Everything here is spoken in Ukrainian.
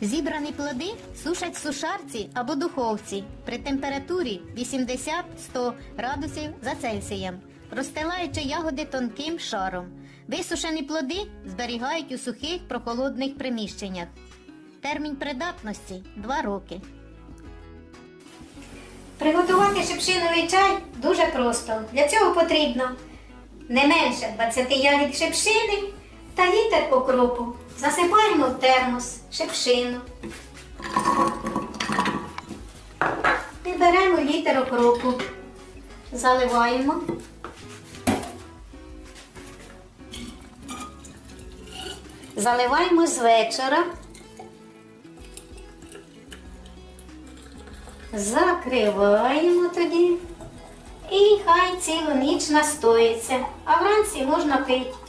Зібрані плоди сушать в сушарці або духовці при температурі 80-100 градусів за Цельсієм, розстилаючи ягоди тонким шаром. Висушені плоди зберігають у сухих прохолодних приміщеннях. Термін придатності 2 роки. Приготувати шипшиновий чай дуже просто. Для цього потрібно не менше 20 ягід шипшини та літр окропу. Засипаємо в термос шипшину. І беремо літр окропу. Заливаємо. Заливаємо з вечора. Закриваємо тоді. І хай цілу ніч настоїться, а вранці можна пити.